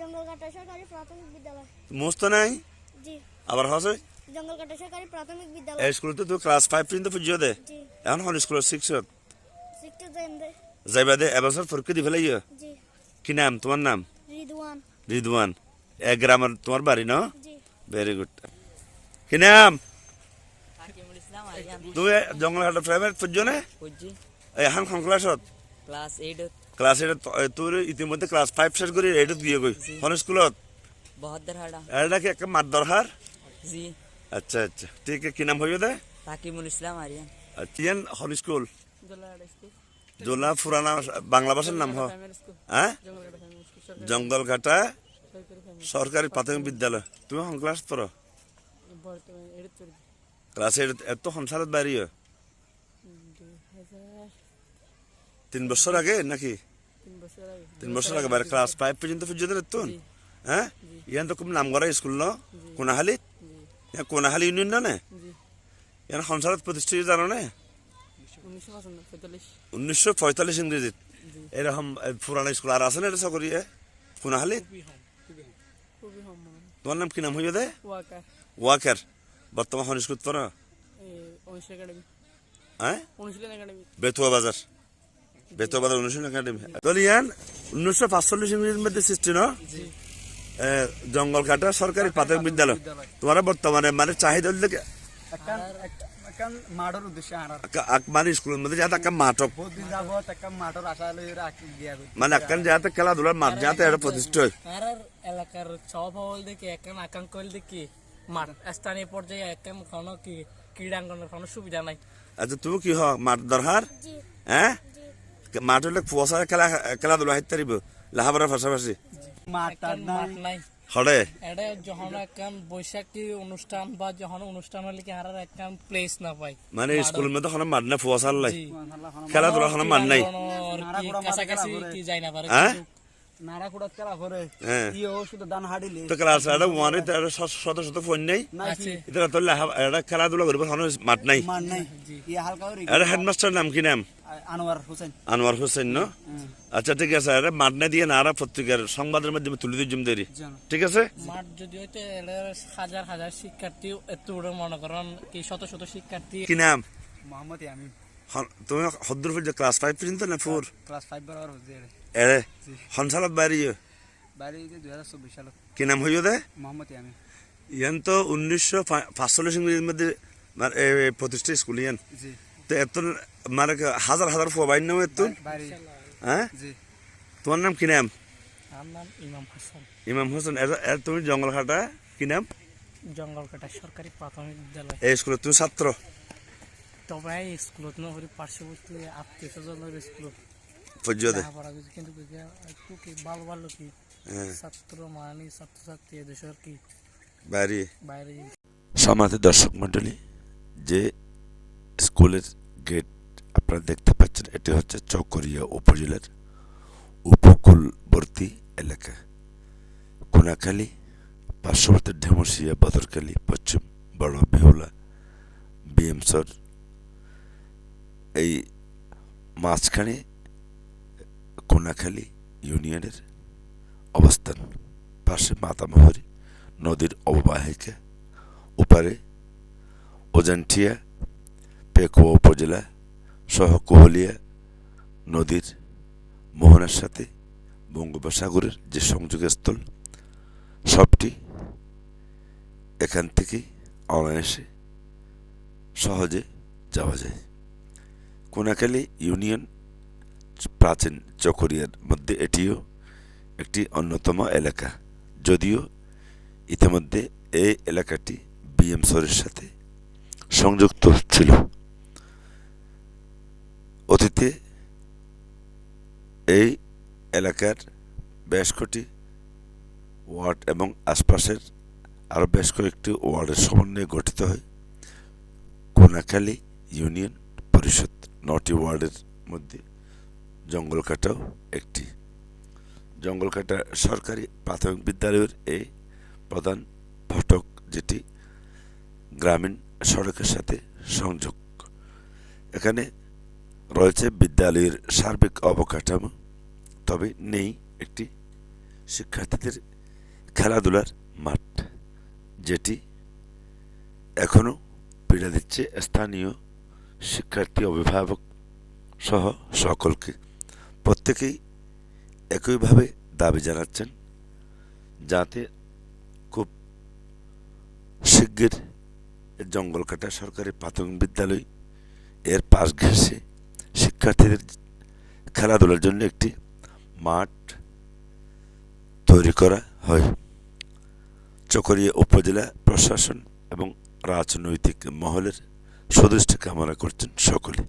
জঙ্গলকাটা সরকারি প্রাথমিক বিদ্যালয়। মুস্ত নাই? জি। আবার হসে? জঙ্গলকাটা সরকারি প্রাথমিক বিদ্যালয়। এই স্কুলতে তুই ক্লাস ফাইভ পর্যন্ত পুজিও দে। জি। এখন হল স্কুলের শিক্ষক? সিক্সটি জেন্দে যাইবা দে এবছর পরীক্ষা দি ফেলাই জি। কি নাম তোমার নাম? রিদওয়ান। রিদওয়ান। এক গ্রামের তোমার বাড়ি ন? জি। ভেরি গুড কি নাম? হাকিমুল ইসলাম আরিয়ান তুই জঙ্গলঘাট প্রাইভেট পর্যন্ত নে? কুজি এখন কোন ক্লাসত ক্লাস এইট ক্লাস এইট তোর ইতিমধ্যে ক্লাস ফাইভ শেষ করি এইটত গিয়ে গই হন স্কুলত? এটা কি একটা মার দরকার জি। আচ্ছা আচ্ছা। ঠিক আছে কি নাম হইব দে? হাকিমুল ইসলাম আরিয়ান। আচ্ছা হন স্কুল? জোলা পুরানা বাংলা ভাষার নাম হ। স্কুল হ্যাঁ? জঙ্গলঘাটা সরকারি প্রাথমিক বিদ্যালয়। তুমি হন ক্লাস পড়ো? ক্লাস এত বাড়ি দুই তিন বছর আগে নাকি? তিন বছর আগে। তিন বছর আগে বাড়ি ক্লাস ফাইভ পর্যন্ত পর্যন্ত তুন হ্যাঁ? ইয়ান তো খুব নাম করা স্কুল ন কোনাহালি? জি। কোনাহালি ইউনিয়ন না নে? ইয়ান সঞ্চালত প্রতিষ্ঠিত জানো নে? উনিশশো পঁয়তাল্লিশ। ইংরেজিত। এরকম পুরানো স্কুল আর আছে না এটা সকরিয়ে কোনাহালি? খুবই হম খুবই হম। মনে তোমার নাম কি নাম হইব দে? ওয়াকার। ওয়াকার। বর্তমান হন স্কুল পড়ো অনুশীলন একাডেমি। হ্যাঁ? বেতুয়া বাজার। বেতুয়া বাজার অনুষ্ঠান একাডেমি। তাহলে ইয়ান উনিশশো পাঁচচল্লিশ ইংরেজির মধ্যে সৃষ্টি ন? এ, জঙ্গল কাটা সরকারি প্রাথমিক বিদ্যালয়। তোমার বর্তমানে মানে চাহিদা মানে মানে খেলাধুলার মাঠ যাতে প্রতিষ্ঠা হয়। এলাকার সব হল দেখি একান আকাঙ্ক দেখি মাঠ স্থানীয় পর্যায়ে একান কোনো কি ক্রীড়াঙ্গনের কোনো সুবিধা নাই। আচ্ছা তুমি কি হ মাঠ দরকার জি। হ্যাঁ? জি মাঠ হলে খেলা খেলাধুলা হাইতে পারিব লাহাবারের পাশাপাশি হরে এটা যখন বৈশাখী অনুষ্ঠান বা যখন অনুষ্ঠান হলে কি আর একান প্লেস না পাই মানে স্কুলের মধ্যে না লাই খেলাধুলা নাই। কাছাকাছি কি যাই না পারে খেলা করে ইও শুধু দান হাডিলে তো ক্লাস এটা ওয়ানে শত শত ফোন নেই। আছে এটা তো লাহা- এটা খেলাধুলা করব মাঠ নাই। হেডমাস্টার নাম কি নাম? আনোয়ার হোসেন। আচ্ছা ঠিক আছে এটা মাঠ না দিয়ে নারা পত্রিকার সংবাদের মাধ্যমে তুলে দিয়ে জম দেরি। ঠিক আছে? মাঠ যদি হইতে হাজার হাজার শিক্ষার্থী এত বড় মনে করেন কি শত শত শিক্ষার্থী কি নাম? মোহাম্মদ আমি তুমি হদ্দুর পর্যন্ত ক্লাস ফাইভ পর্যন্ত না ফোর ক্লাস ফাইভ বরাবর হচ্ছে এরে। সঞ্চালত বাইরে বাইরে দুই হাজার চব্বিশ সালত কি নাম হইও দে? মোহাম্মদ আমি ইয়ান তো উনিশশো পাঁচচল্লিশ ইংরেজির মধ্যে মানে প্রতিষ্ঠা স্কুল ইয়ান। তো এত মানে কি হাজার হাজার ফোবাইন নাম এত? বাইরে হ্যাঁ। তোমার নাম কি নাম? আমার নাম ইমাম হাসান। তুমি জঙ্গলঘাটা কি নাম? জঙ্গলকাটা সরকারি প্রাথমিক বিদ্যালয়। এই স্কুলে তুমি ছাত্র? তবে এই স্কুলত নহরি পার্শ্ববর্তী আত্মীয় স্বজনের স্কুল। পর্যায়ে দে লেখাপড়া কিছু কিন্তু একটু কি ভালো ভালো কি? হ্যাঁ। ছাত্র মানে ছাত্রছাত্রী কি? বাইরে? বাইরে। সমাজ দর্শক মণ্ডলী যে স্কুলের গেট আপনারা দেখতে পাচ্ছেন, এটি হচ্ছে চকরিয়া উপজেলার উপকূলবর্তী এলাকা। কোনাখালী, পার্শ্ববর্তী ঢেমসিয়া, বদরখালী, পশ্চিম বড় বিহুলা বিএমসর এই মাঝখানে কোনাখালী ইউনিয়নের অবস্থান। পাশে মাতামহরী নদীর অববাহিকা। ওপারে ওজানটিয়া, পেকুয়া উপজেলা সহ কোহলিয়া নদীর মোহনার সাথে বঙ্গোপসাগরের যে সংযোগস্থল, সবটি এখান থেকেই অনায়াসে সহজে যাওয়া যায়। কোনাখালী ইউনিয়ন প্রাচীন চকরিয়ার মধ্যে এটিও একটি অন্যতম এলাকা। যদিও ইতিমধ্যে এই এলাকাটি বিএম সরের সাথে সংযুক্ত ছিল। এই এলাকার বেশ কটি ওয়ার্ড এবং আশপাশের আরও বেশ কয়েকটি ওয়ার্ডের সমন্বয়ে গঠিত হয়। কোনাখালী ইউনিয়ন পরিষদ নটি ওয়ার্ডের মধ্যে জঙ্গলকাটাও একটি। জঙ্গলকাটা সরকারি প্রাথমিক বিদ্যালয়ের এই প্রধান ফটক যেটি গ্রামীণ সড়কের সাথে সংযোগ। এখানে রয়েছে বিদ্যালয়ের সার্বিক অবকাঠামো তবে নেই একটি শিক্ষার্থীদের খেলাধুলার মাঠ, যেটি এখনও পীড়া দিচ্ছে স্থানীয় শিক্ষার্থী অভিভাবক সহ সকলকে। প্রত্যেকেই একইভাবে দাবি জানাচ্ছেন যাতে খুব শিগগির জঙ্গলকাটা সরকারি প্রাথমিক বিদ্যালয় এর পাশ ঘেঁষে শিক্ষার্থীদের খেলাধুলার জন্য একটি মাঠ তৈরি করা হয়। চকরিয়া উপজেলা প্রশাসন এবং রাজনৈতিক মহলের সদস্য কামনা করছেন সকলে।